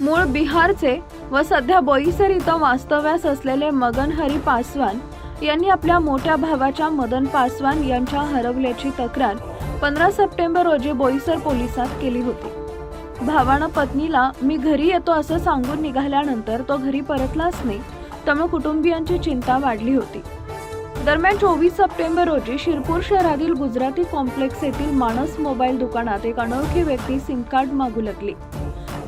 मूळ बिहारचे व सध्या बोईसर इथं वास्तव्यास असलेले मगन हरी पासवान यांनी आपल्या मोठ्या भावाच्या मदन पासवान यांच्या हरवल्याची तक्रार पंधरा सप्टेंबर रोजी बोईसर पोलिसात केली होती. भावानं पत्नीला मी घरी येतो असं सांगून निघाल्यानंतर तो घरी परतलाच नाही त्यामुळे कुटुंबियांची चिंता वाढली होती. दरम्यान चोवीस सप्टेंबर रोजी शिरपूर शहरातील गुजराती कॉम्प्लेक्स येथील मानस मोबाईल दुकानात एक अनोळखी व्यक्ती सिम कार्ड मागू लागली.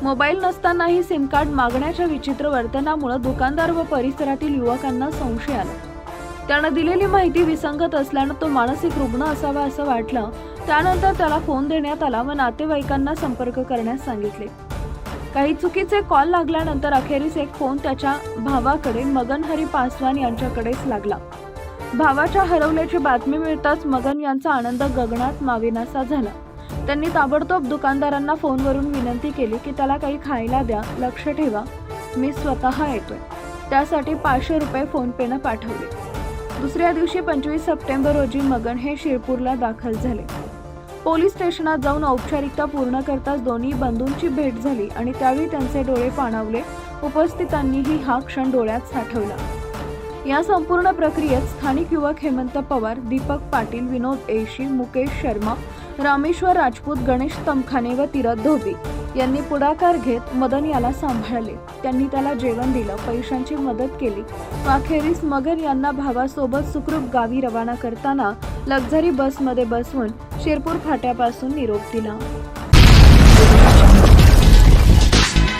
मोबाईल नसतानाही सिम कार्ड मागण्याच्या विचित्र वर्तनामुळे दुकानदार व परिसरातील युवकांना संशय आला. त्यानं दिलेली माहिती विसंगत असल्यानं तो मानसिक रुग्ण असावा असं वाटलं. त्यानंतर त्याला फोन देण्यात आला व नातेवाईकांना संपर्क करण्यास सांगितले. काही चुकीचे कॉल लागल्यानंतर अखेरीस एक फोन त्याच्या भावाकडे मगनहरी पासवान यांच्याकडेच लागला. भावाच्या हरवल्याची बातमी मिळताच मगन यांचा आनंद गगनात मावेनासा झाला. त्यांनी ताबडतोब दुकानदारांना फोनवरून विनंती केली की त्याला काही खायला द्या लक्ष ठेवा. मी स्वतः येतोय. त्यासाठी पाचशे रुपये फोनपेनं पाठवले. दुसऱ्या दिवशी पंचवीस सप्टेंबर रोजी मगन हे शिरपूरला दाखल झाले. पोलीस स्टेशनात जाऊन औपचारिकता पूर्ण करताच दोन्ही बंधूंची भेट झाली आणि त्यावेळी त्यांचे डोळे पाणावले. उपस्थितांनीही हा क्षण डोळ्यात साठवला. या संपूर्ण प्रक्रियेत स्थानिक युवक हेमंत पवार दीपक पाटील विनोद एशी मुकेश शर्मा रामेश्वर राजपूत गणेश तमखाने व तिरथ धोबी यांनी पुढाकार घेत मदन याला सांभाळले. त्यांनी त्याला जेवण दिलं पैशांची मदत केली. अखेरीस मगन यांना भावासोबत सुखरूप गावी रवाना करताना लक्झरी बसमध्ये बसवून शिरपूर फाट्यापासून निरोप दिला.